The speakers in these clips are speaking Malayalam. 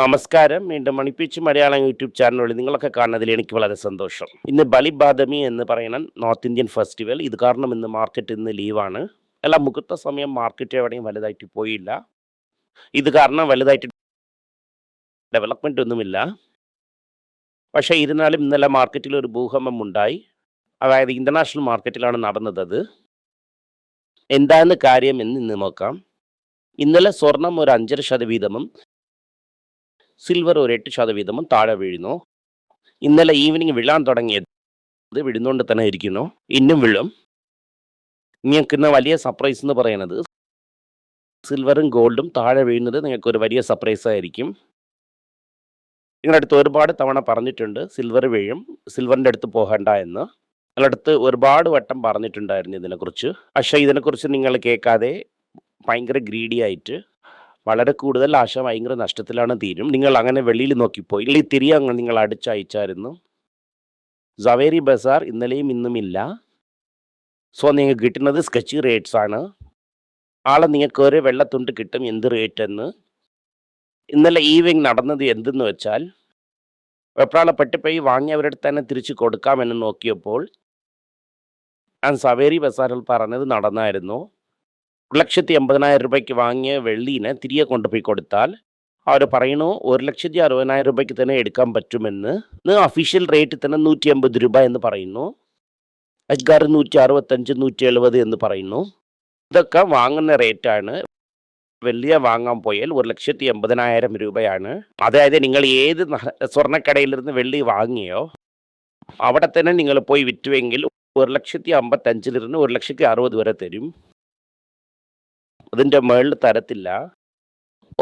നമസ്കാരം. വീണ്ടും മണിപ്പിച്ച് മലയാളം യൂട്യൂബ് ചാനൽ വഴി നിങ്ങളൊക്കെ കാണുന്നതിൽ എനിക്ക് വളരെ സന്തോഷം. ഇന്ന് ബലിബാദമി എന്ന് പറയണം നോർത്ത് ഇന്ത്യൻ ഫെസ്റ്റിവൽ. ഇത് കാരണം ഇന്ന് മാർക്കറ്റ് ഇന്ന് ലീവാണ് അല്ല മുഹൂർത്ത സമയം മാർക്കറ്റ് എവിടെയും വലുതായിട്ട് പോയില്ല. ഇത് കാരണം വലുതായിട്ട് ഡെവലപ്മെന്റ് ഒന്നുമില്ല. പക്ഷേ ഇരുന്നാലും ഇന്നലെ മാർക്കറ്റിൽ ഒരു ഭൂകമ്പം ഉണ്ടായി. അതായത് ഇന്റർനാഷണൽ മാർക്കറ്റിലാണ് നടന്നത്. അത് എന്താണ് കാര്യം എന്ന് ഇന്ന് നോക്കാം. ഇന്നലെ സ്വർണം ഒരു അഞ്ചര ശതവീതമും സിൽവർ ഒരു എട്ട് ശതവീതമും താഴെ വീഴുന്നു. ഇന്നലെ ഈവനിങ് വിളാൻ തുടങ്ങിയത് വീഴുന്നുകൊണ്ട് തന്നെ ഇരിക്കുന്നു. ഇന്നും വിളും. നിങ്ങൾക്ക് ഇന്ന് വലിയ സർപ്രൈസ് എന്ന് പറയുന്നത് സിൽവറും ഗോൾഡും താഴെ വീഴുന്നത് നിങ്ങൾക്ക് ഒരു വലിയ സർപ്രൈസ് ആയിരിക്കും. നിങ്ങളുടെ അടുത്ത് ഒരുപാട് തവണ പറഞ്ഞിട്ടുണ്ട് സിൽവർ വീഴും സിൽവറിന്റെ അടുത്ത് പോകണ്ട എന്ന്. നിങ്ങളടുത്ത് ഒരുപാട് വട്ടം പറഞ്ഞിട്ടുണ്ടായിരുന്നു ഇതിനെക്കുറിച്ച്. പക്ഷേ ഇതിനെക്കുറിച്ച് നിങ്ങൾ കേൾക്കാതെ ഭയങ്കര ഗ്രീഡി ആയിട്ട് വളരെ കൂടുതൽ ആശ ഭയങ്കര നഷ്ടത്തിലാണ് തീരും. നിങ്ങൾ അങ്ങനെ വെളിയിൽ നോക്കിപ്പോയി ഇല്ലെങ്കിൽ തിരികെ നിങ്ങൾ അടിച്ചയച്ചായിരുന്നു. സവേരി ബസാർ ഇന്നലെയും ഇന്നും ഇല്ല. സോ നിങ്ങൾക്ക് കിട്ടുന്നത് സ്കെച്ച് റേറ്റ്സ് ആണ്. ആളെ നിങ്ങൾക്ക് ഒരു വെള്ളത്തുണ്ട് കിട്ടും എന്ത് റേറ്റ് എന്ന്. ഇന്നലെ ഈവനിങ് നടന്നത് എന്തെന്ന് വെച്ചാൽ വെപ്രാളപ്പെട്ട് പോയി വാങ്ങിയവരുടെ തന്നെ തിരിച്ച് കൊടുക്കാമെന്ന് നോക്കിയപ്പോൾ ഞാൻ സവേരി ബസാറിൽ പറഞ്ഞത് നടന്നായിരുന്നു. ഒരു ലക്ഷത്തി എൺപതിനായിരം രൂപയ്ക്ക് വാങ്ങിയ വെള്ളീനെ തിരികെ കൊണ്ടുപോയി കൊടുത്താൽ അവർ പറയുന്നു ഒരു ലക്ഷത്തി അറുപതിനായിരം രൂപയ്ക്ക് തന്നെ എടുക്കാൻ പറ്റുമെന്ന്. ഒഫീഷ്യൽ റേറ്റ് തന്നെ നൂറ്റി അമ്പത് രൂപ എന്ന് പറയുന്നു. അജ്ഗാർ നൂറ്റി അറുപത്തഞ്ച് നൂറ്റി എഴുപത് എന്ന് പറയുന്നു. ഇതൊക്കെ വാങ്ങുന്ന റേറ്റാണ് വെള്ളിയ വാങ്ങാൻ പോയാൽ ഒരു ലക്ഷത്തി എൺപതിനായിരം രൂപയാണ്. അതായത് നിങ്ങൾ ഏത് സ്വർണക്കടയിൽ സ്വർണക്കടയിലിരുന്ന് വെള്ളി വാങ്ങിയോ അവിടെ തന്നെ നിങ്ങൾ പോയി വിറ്റുവെങ്കിൽ ഒരു ലക്ഷത്തി അമ്പത്തഞ്ചിലിരുന്ന് ഒരു ലക്ഷത്തി അറുപത് വരെ തരും. അതിന്റെ മുകളിൽ തരത്തില്ല.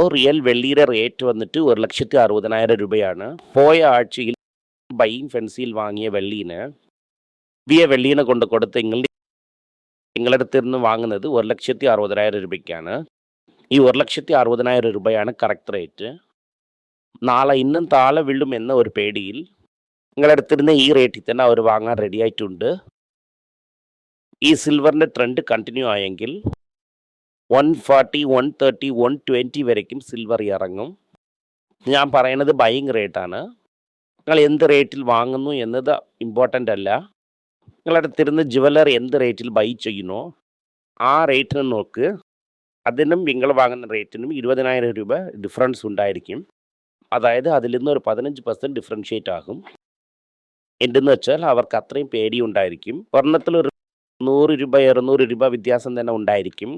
ഓ റിയൽ വെള്ളിയുടെ റേറ്റ് വന്നിട്ട് ഒരു ലക്ഷത്തി അറുപതിനായിരം രൂപയാണ്. പോയ ആഴ്ചയിൽ ബൈൻ ഫെൻസിയിൽ വാങ്ങിയ വെള്ളീന് വിയ വെള്ളീനെ കൊണ്ട് കൊടുത്തെങ്കിൽ നിങ്ങളുടെ അടുത്ത് നിന്ന് വാങ്ങുന്നത് ഒരു ലക്ഷത്തി അറുപതിനായിരം രൂപയ്ക്കാണ്. ഈ ഒരു ലക്ഷത്തി അറുപതിനായിരം രൂപയാണ് കറക്റ്റ് റേറ്റ് നാളെ ഇന്നും താഴെ വീഴും എന്ന ഒരു പേടിയിൽ നിങ്ങളുടെ അടുത്തിരുന്ന ഈ റേറ്റിൽ തന്നെ അവർ വാങ്ങാൻ റെഡി ആയിട്ടുണ്ട്. ഈ സിൽവറിന്റെ ട്രെൻഡ് കണ്ടിന്യൂ ആയെങ്കിൽ one forty one thirty one twenty വരയ്ക്കും സിൽവർ ഇറങ്ങും. ഞാൻ പറയണത് ബൈങ് റേറ്റാണ് നിങ്ങൾ എന്ത് റേറ്റിൽ വാങ്ങുന്നു എന്നത് ഇമ്പോർട്ടന്റ് അല്ല. നിങ്ങളുടെ അടുത്തിരുന്ന് ജുവലറി എന്ത് റേറ്റിൽ ബൈ ചെയ്യുന്നോ ആ റേറ്റിന് നോക്ക്. അതിനും നിങ്ങൾ വാങ്ങുന്ന റേറ്റിനും ഇരുപതിനായിരം രൂപ ഡിഫറൻസ് ഉണ്ടായിരിക്കും. അതായത് അതിൽ നിന്ന് ഒരു പതിനഞ്ച് പെർസെന്റ് ഡിഫറൻഷ്യേറ്റ് ആകും. എന്തെന്ന് വെച്ചാൽ അവർക്ക് അത്രയും പേടി ഉണ്ടായിരിക്കും. ഒരെണ്ണത്തിൽ ഒരു നൂറ് രൂപ ഇരുന്നൂറ് രൂപ വ്യത്യാസം തന്നെ ഉണ്ടായിരിക്കും.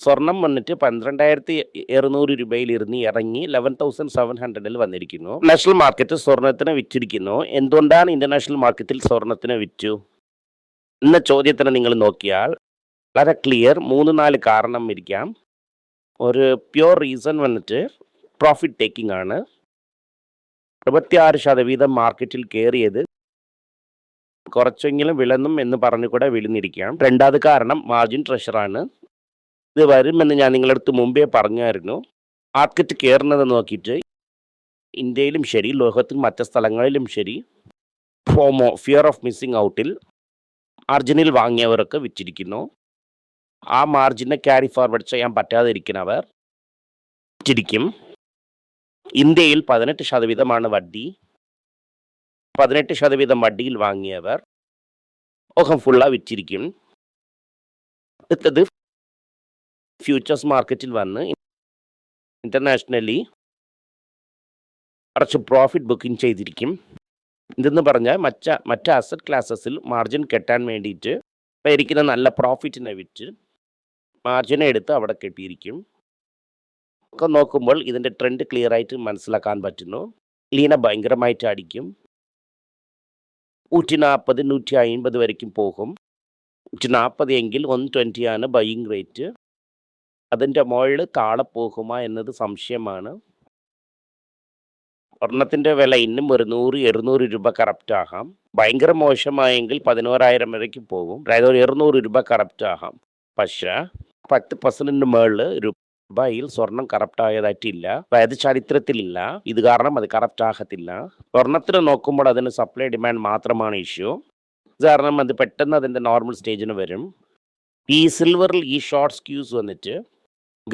സ്വർണം വന്നിട്ട് പന്ത്രണ്ടായിരത്തി ഇരുന്നൂറ് രൂപയിൽ ഇരുന്ന് ഇറങ്ങി ലെവൻ തൗസൻഡ് സെവൻ ഹൺഡ്രഡിൽ വന്നിരിക്കുന്നു. നാഷണൽ മാർക്കറ്റ് സ്വർണത്തിന് വിറ്റിരിക്കുന്നു. എന്തുകൊണ്ടാണ് ഇന്റർനാഷണൽ മാർക്കറ്റിൽ സ്വർണത്തിന് വിറ്റു? എന്ന ചോദ്യത്തിന് നിങ്ങൾ നോക്കിയാൽ വളരെ ക്ലിയർ മൂന്ന് നാല് കാരണം ഇരിക്കാം. ഒരു പ്യുവർ റീസൺ വന്നിട്ട് പ്രോഫിറ്റ് ടേക്കിംഗ് ആണ്. അറുപത്തിയാറ് ശതവീതം മാർക്കറ്റിൽ കയറിയത് കുറച്ചെങ്കിലും വിളന്നും എന്ന് പറഞ്ഞുകൂടെ വിളിഞ്ഞിരിക്കാം രണ്ടാമത് കാരണം മാർജിൻ ട്രഷറാണ് ഇത് വരുമെന്ന് ഞാൻ നിങ്ങളുടെ അടുത്ത് മുമ്പേ പറഞ്ഞായിരുന്നു. മാർക്കറ്റ് കയറുന്നത് നോക്കിയിട്ട് ഇന്ത്യയിലും ശരി ലോകത്തും മറ്റ് സ്ഥലങ്ങളിലും ശരി ഫോമോ ഫിയർ ഓഫ് മിസ്സിംഗ് ഔട്ടിൽ മാർജിനിൽ വാങ്ങിയവരൊക്കെ വിറ്റിരിക്കുന്നു. ആ മാർജിനെ ക്യാരി ഫോർവേഡ് ചെയ്യാൻ പറ്റാതെ ഇരിക്കുന്നവർ വിറ്റിരിക്കും. ഇന്ത്യയിൽ പതിനെട്ട് ശതവീതമാണ് വഡ്ഡി. പതിനെട്ട് ശതവീതം വഡ്ഡിയിൽ വാങ്ങിയവർ ഓഹം ഫുള്ള വിറ്റിരിക്കും. അടുത്തത് ഫ്യൂച്ചേഴ്സ് മാർക്കറ്റിൽ വന്ന് ഇന്റർനാഷണലി കുറച്ച് പ്രോഫിറ്റ് ബുക്കിംഗ് ചെയ്തിരിക്കും. ഇതെന്ന് പറഞ്ഞാൽ മറ്റ മറ്റ് അസറ്റ് ക്ലാസ്സസിൽ മാർജിൻ കെട്ടാൻ വേണ്ടിയിട്ട് ഇരിക്കുന്ന നല്ല പ്രോഫിറ്റിനെ വിറ്റ് മാർജിനെ എടുത്ത് അവിടെ കെട്ടിയിരിക്കും. ഒക്കെ നോക്കുമ്പോൾ ഇതിന്റെ ട്രെൻഡ് ക്ലിയർ ആയിട്ട് മനസ്സിലാക്കാൻ പറ്റുന്നു. ലീന ഭയങ്കരമായിട്ട് അടിക്കും. നൂറ്റി നാൽപ്പത് നൂറ്റി അമ്പത് വരയ്ക്കും പോകും. നൂറ്റി നാൽപ്പത് എങ്കിൽ വൺ ട്വന്റിയാണ് ബൈയിങ് റേറ്റ് അതിന്റെ മുകളിൽ താഴെ പോകുമോ എന്നത് സംശയമാണ്. ഒരെണ്ണത്തിന്റെ വില ഇന്നും ഒരു നൂറ് ഇരുന്നൂറ് രൂപ കറപ്റ്റ് ആകാം. ഭയങ്കര മോശമായെങ്കിൽ പതിനോരായിരം വരയ്ക്ക് പോകും. അതായത് ഒരു ഇരുന്നൂറ് രൂപ കറപ്റ്റ് ആകാം. പക്ഷേ പത്ത് പെർസെന്റിന് മുകളിൽ രൂപയിൽ സ്വർണം കറപ്റ്റ് ആയതായിട്ടില്ല. അതായത് ചരിത്രത്തിലില്ല. ഇത് കാരണം അത് കറപ്റ്റ് ആകത്തില്ല. സ്വർണത്തിന് നോക്കുമ്പോൾ അതിന് സപ്ലൈ ഡിമാൻഡ് മാത്രമാണ് ഇഷ്യൂ കാരണം അത് പെട്ടെന്ന് അതിന്റെ നോർമൽ സ്റ്റേജിന് വരും. ഈ സിൽവറിൽ ഈ ഷോർട്ട് സ്ക്യൂസ് വന്നിട്ട്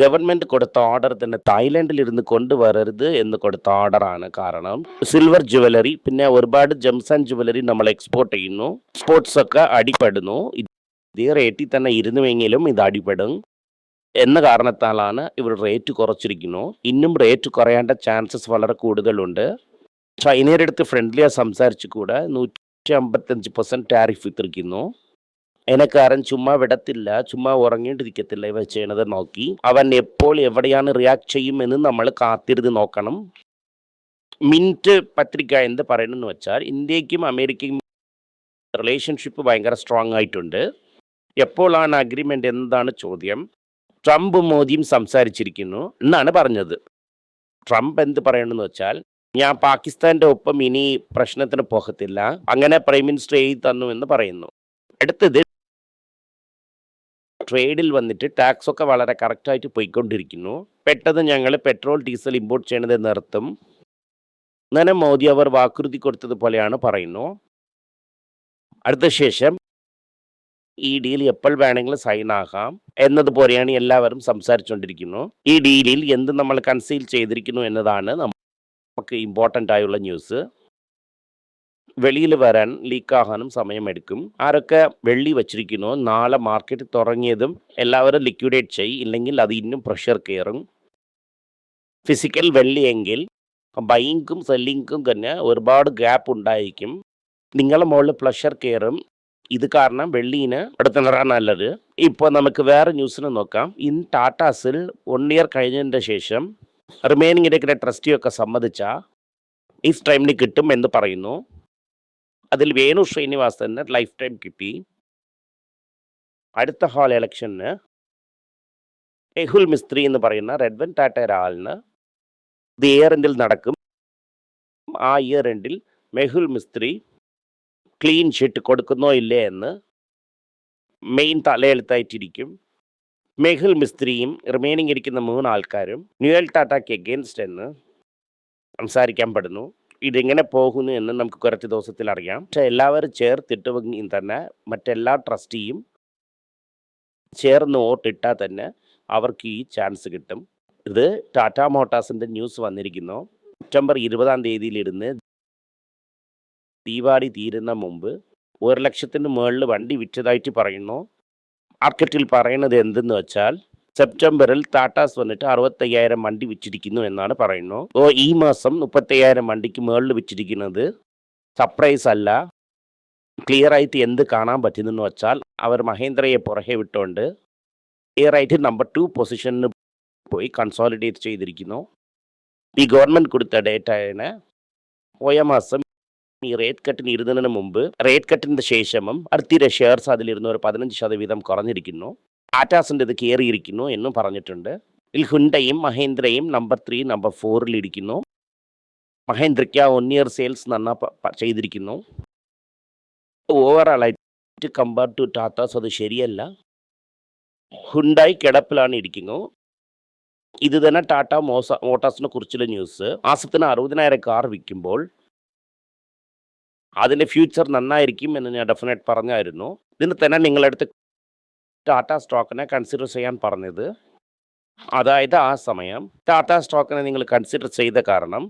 ഗവൺമെന്റ് കൊടുത്ത ഓർഡർ തന്നെ തായ്ലൻഡിൽ ഇരുന്ന് കൊണ്ടുവരരുത് എന്ന് കൊടുത്ത ഓർഡറാണ് കാരണം. സിൽവർ ജുവലറി പിന്നെ ഒരുപാട് ജംസ് ആൻഡ് ജുവലറി നമ്മൾ എക്സ്പോർട്ട് ചെയ്യുന്നു. എക്സ്പോർട്സ് ഒക്കെ അടിപ്പെടുന്നു ഇതേ റേറ്റിൽ തന്നെ ഇരുന്നുവെങ്കിലും ഇത് അടിപ്പെടും എന്ന കാരണത്താലാണ് ഇവർ റേറ്റ് കുറച്ചിരിക്കുന്നു. ഇന്നും റേറ്റ് കുറയേണ്ട ചാൻസസ് വളരെ കൂടുതലുണ്ട്. ചൈനയുടെ അടുത്ത് ഫ്രണ്ട്ലിയാ സംസാരിച്ചു കൂടെ നൂറ്റി അമ്പത്തഞ്ച് പെർസെന്റ് ടാരിഫ് ഇട്ടിരിക്കുന്നു. എനക്കാരൻ ചുമ്മാ വിടത്തില്ല ചുമ്മാ ഉറങ്ങിയിട്ടിരിക്കത്തില്ല ഇവ ചെയ്യണത് നോക്കി. അവൻ എപ്പോൾ എവിടെയാണ് റിയാക്ട് ചെയ്യുമെന്ന് നമ്മൾ കാത്തിരുന്ന് നോക്കണം. മിന്റ് പത്രിക എന്ത് പറയണമെന്ന് വെച്ചാൽ ഇന്ത്യക്കും അമേരിക്കയും റിലേഷൻഷിപ്പ് ഭയങ്കര സ്ട്രോങ് ആയിട്ടുണ്ട്. എപ്പോഴാണ് അഗ്രിമെന്റ് എന്താണ് ചോദ്യം. ട്രംപ് മോദിയും സംസാരിച്ചിരിക്കുന്നു എന്നാണ് പറഞ്ഞത്. ട്രംപ് എന്ത് പറയണമെന്ന് വെച്ചാൽ ഞാൻ പാകിസ്ഥാന്റെ ഒപ്പം ഇനി പ്രശ്നത്തിന് പോകത്തില്ല അങ്ങനെ പ്രൈം മിനിസ്റ്റർ എഴുതി തന്നു എന്ന് പറയുന്നു. അടുത്തത് ട്രേഡിൽ വന്നിട്ട് ടാക്സ് ഒക്കെ വളരെ കറക്റ്റായിട്ട് പോയിക്കൊണ്ടിരിക്കുന്നു. പെട്ടെന്ന് ഞങ്ങൾ പെട്രോൾ ഡീസൽ ഇമ്പോർട്ട് ചെയ്യണത് നിർത്തും. അങ്ങനെ മോദി അവർ വാക്കുറുതി കൊടുത്തതുപോലെയാണ് പറയുന്നു. അടുത്ത ശേഷം ഈ ഡീൽ എപ്പോൾ വേണമെങ്കിലും സൈൻ ആകാം എന്നതുപോലെയാണ് എല്ലാവരും സംസാരിച്ചുകൊണ്ടിരിക്കുന്നു. ഈ ഡീലിൽ എന്ത് നമ്മൾ കൺസീൽ ചെയ്തിരിക്കുന്നു എന്നതാണ് നമുക്ക് ഇമ്പോർട്ടന്റ് ആയുള്ള ന്യൂസ് വെളിയിൽ വരാൻ ലീക്കാകാനും സമയമെടുക്കും. ആരൊക്കെ വെള്ളി വച്ചിരിക്കുന്നു നാളെ മാർക്കറ്റ് തുടങ്ങിയതും എല്ലാവരും ലിക്വിഡേറ്റ് ചെയ്യും. ഇല്ലെങ്കിൽ അത് ഇന്നും പ്രഷർ കയറും. ഫിസിക്കൽ വെള്ളിയെങ്കിൽ ബൈങ്കും സെല്ലിങ്ക്കും തന്നെ ഒരുപാട് ഗ്യാപ്പ് ഉണ്ടായിരിക്കും. നിങ്ങളെ മുകളിൽ പ്രഷർ കയറും. ഇത് കാരണം വെള്ളീന് നിറാൻ നല്ലത്. ഇപ്പോൾ നമുക്ക് വേറെ ന്യൂസിന് നോക്കാം. ഇൻ ടാറ്റാസിൽ വൺ ഇയർ കഴിഞ്ഞതിന്റെ ശേഷം റിമൈനിങ് ഇടയ്ക്കിടെ ട്രസ്റ്റിയൊക്കെ സമ്മതിച്ച ഈ ടൈമിന് കിട്ടും എന്ന് പറയുന്നു. അതിൽ വേണു ശ്രീനിവാസന് ലൈഫ് ടൈം കിട്ടി. അടുത്ത ഹാൾ ഇലക്ഷന് മെഹുൽ മിസ്ത്രി എന്ന് പറയുന്ന റെഡ്വൻ ടാറ്റ ആളിന് ഇത് ഇയർ എൻഡിൽ നടക്കും. ആ ഇയർ എൻഡിൽ മെഹുൽ മിസ്ത്രി ക്ലീൻ ഷീറ്റ് കൊടുക്കുന്നോ ഇല്ലേ എന്ന് മെയിൻ തലയെഴുത്തായിട്ടിരിക്കും. മെഹുൽ മിസ്ത്രിയും റിമൈനിങ് ഇരിക്കുന്ന മൂന്ന് ആൾക്കാരും ന്യൂയൽ ടാറ്റയ്ക്ക് എഗെയിൻസ്റ്റ് എന്ന് സംസാരിക്കാൻ പെടുന്നു. ഇതെങ്ങനെ പോകുന്നു എന്ന് നമുക്ക് കുറച്ച് ദിവസത്തിൽ അറിയാം. പക്ഷെ എല്ലാവരും ചേർത്തിട്ടുവെങ്കിൽ തന്നെ മറ്റെല്ലാ ട്രസ്റ്റിയും ചേർന്ന് വോട്ടിട്ടാൽ തന്നെ അവർക്ക് ഈ ചാൻസ് കിട്ടും. ഇത് ടാറ്റ മോട്ടാസിന്റെ ന്യൂസ് വന്നിരിക്കുന്നു. സെപ്റ്റംബർ ഇരുപതാം തീയതിയിലിരുന്ന് ദീപാവലി തീരുന്ന മുമ്പ് ഒരു ലക്ഷത്തിന് മുകളിൽ വണ്ടി വിറ്റതായിട്ട് പറയുന്നു. മാർക്കറ്റിൽ പറയുന്നത് എന്തെന്ന് വെച്ചാൽ സെപ്റ്റംബറിൽ ടാറ്റാസ് വന്നിട്ട് അറുപത്തയ്യായിരം വണ്ടി വെച്ചിരിക്കുന്നു എന്നാണ് പറയുന്നു. ഓ ഈ മാസം മുപ്പത്തയ്യായിരം വണ്ടിക്ക് മുകളിൽ വെച്ചിരിക്കുന്നത് സർപ്രൈസ് അല്ല. ക്ലിയർ ആയിട്ട് എന്ത് കാണാൻ പറ്റുന്നെന്ന് വെച്ചാൽ അവർ മഹേന്ദ്രയെ പുറകെ വിട്ടുകൊണ്ട് ക്ലിയർ ആയിട്ട് നമ്പർ ടു പൊസിഷനിൽ പോയി കൺസോളിഡേറ്റ് ചെയ്തിരിക്കുന്നു. ഈ ഗവൺമെന്റ് കൊടുത്ത ഡേറ്റയാണ് പോയ മാസം ഈ റേറ്റ് കട്ടിന് ഇരുന്നതിന് മുമ്പ് റേറ്റ് കട്ടിന് ശേഷമും അടുത്തിടെ ഷെയർസ് അതിലിരുന്ന് ഒരു പതിനഞ്ച് ശതവീതം കുറഞ്ഞിരിക്കുന്നു. ടാറ്റാസിന്റെ ഇത് കയറിയിരിക്കുന്നു എന്നും പറഞ്ഞിട്ടുണ്ട്. ഇതിൽ ഹുണ്ടയും മഹേന്ദ്രയും നമ്പർ ത്രീ നമ്പർ ഫോറിൽ ഇരിക്കുന്നു. മഹേന്ദ്രയ്ക്ക് വൺ ഇയർ സെയിൽസ് നന്നാ ചെയ്തിരിക്കുന്നു. ഓവറാളായിട്ട് കമ്പയർ ടു ടാറ്റാസ് അത് ശരിയല്ല. ഹുണ്ടായി കിടപ്പിലാണ് ഇരിക്കുന്നു. ഇത് തന്നെ ടാറ്റ മോസ മോട്ടോസിനെ കുറിച്ചുള്ള ന്യൂസ് മാസത്തിന് അറുപതിനായിരം കാർ വിൽക്കുമ്പോൾ അതിന്റെ ഫ്യൂച്ചർ നന്നായിരിക്കും എന്ന് ഞാൻ ഡെഫിനറ്റ് പറഞ്ഞായിരുന്നു. ഇതിന് തന്നെ നിങ്ങളെടുത്ത് ടാറ്റ സ്റ്റോക്കിനെ കൺസിഡർ ചെയ്യാൻ പറഞ്ഞത്. അതായത് ആ സമയം ടാറ്റ സ്റ്റോക്കിനെ നിങ്ങൾ കൺസിഡർ ചെയ്ത കാരണം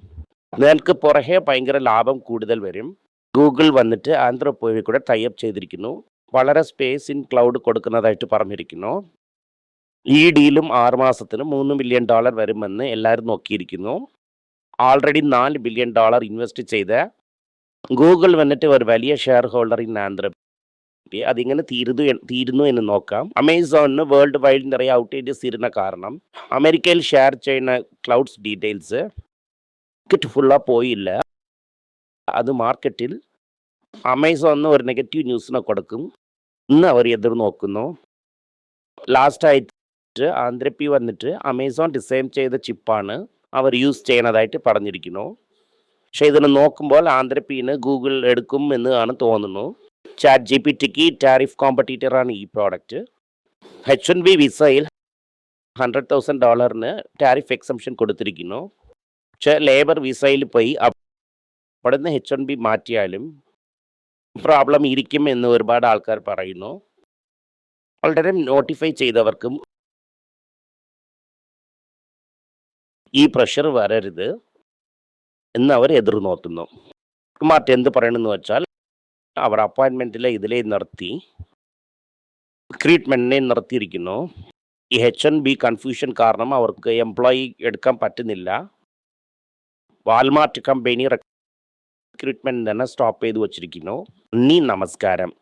നിങ്ങൾക്ക് പുറകെ ഭയങ്കര ലാഭം കൂടുതൽ വരും. ഗൂഗിൾ വന്നിട്ട് ആന്ത്രോപോയി കൂടെ ടൈപ്പ് ചെയ്തിരിക്കുന്നു. വളരെ സ്പേസ് ഇൻ ക്ലൗഡ് കൊടുക്കുന്നതായിട്ട് പറഞ്ഞിരിക്കുന്നു. ഈ ഡീലും ആറുമാസത്തിന് മൂന്ന് മില്യൺ ഡോളർ വരുമെന്ന് എല്ലാവരും നോക്കിയിരിക്കുന്നു. ആൾറെഡി നാല് ബില്യൺ ഡോളർ ഇൻവെസ്റ്റ് ചെയ്ത ഗൂഗിൾ വന്നിട്ട് ഒരു വലിയ ഷെയർ ഹോൾഡർ ഇൻ ആന്ധ്ര അതിങ്ങനെ തീരുന്നു തീരുന്നു എന്ന് നോക്കാം. അമേസോണിന് വേൾഡ് വൈഡ് നിറയെ ഔട്ടേജസ് ഇരുന്ന കാരണം അമേരിക്കയിൽ ഷെയർ ചെയ്യുന്ന ക്ലൗഡ്സ് ഡീറ്റെയിൽസ് മാർക്കറ്റ് ഫുള്ളാ പോയില്ല. അത് മാർക്കറ്റിൽ അമേസോണിന് ഒരു നെഗറ്റീവ് ന്യൂസിനെ കൊടുക്കും. ഇന്ന് അവർ എതിർ നോക്കുന്നു ലാസ്റ്റ് ആയിട്ട് ആന്ധ്രപ്പി വന്നിട്ട് അമേസോൺ ഡിസൈൻ ചെയ്ത ചിപ്പാണ് അവർ യൂസ് ചെയ്യുന്നതായിട്ട് പറഞ്ഞിരിക്കുന്നു. പക്ഷേ ഇതിനെ നോക്കുമ്പോൾ ആന്ധ്രപ്പീന് ഗൂഗിൾ എടുക്കും എന്ന് ആണ് തോന്നുന്നു. ചാറ്റ് ജി പി ടിക്ക് ടാരിഫ് കോമ്പറ്റീറ്ററാണ് ഈ പ്രോഡക്റ്റ് എച്ച് എൻ ബി വിസയിൽ ഹൺഡ്രഡ് തൗസൻഡ് ഡോളറിന് ടാരിഫ് എക്സംഷൻ കൊടുത്തിരിക്കുന്നു. പക്ഷേ ലേബർ വിസയിൽ പോയി അവിടെ നിന്ന് എച്ച് എൻ ബി മാറ്റിയാലും പ്രോബ്ലം ഇരിക്കും എന്ന് ഒരുപാട് ആൾക്കാർ പറയുന്നു. വളരെ നോട്ടിഫൈ ചെയ്തവർക്കും ഈ പ്രഷർ വരരുത് എന്ന് അവർ എതിർ നോക്കുന്നു മാർട്ട് എന്ത് പറയണമെന്ന് വെച്ചാൽ അവർ അപ്പോയിൻമെന്റിലെ ഇതിലേ നിർത്തി റിക്രൂട്ട്മെന്റിനെ നിർത്തിയിരിക്കുന്നു. ഈ എച്ച് എൻ ബി കൺഫ്യൂഷൻ കാരണം അവർക്ക് എംപ്ലോയി എടുക്കാൻ പറ്റുന്നില്ല. വാൽമാർട്ട് കമ്പനി റിക്രൂട്ട്മെന്റ് തന്നെ സ്റ്റോപ്പ് ചെയ്ത് വച്ചിരിക്കുന്നു. നന്ദി നമസ്കാരം.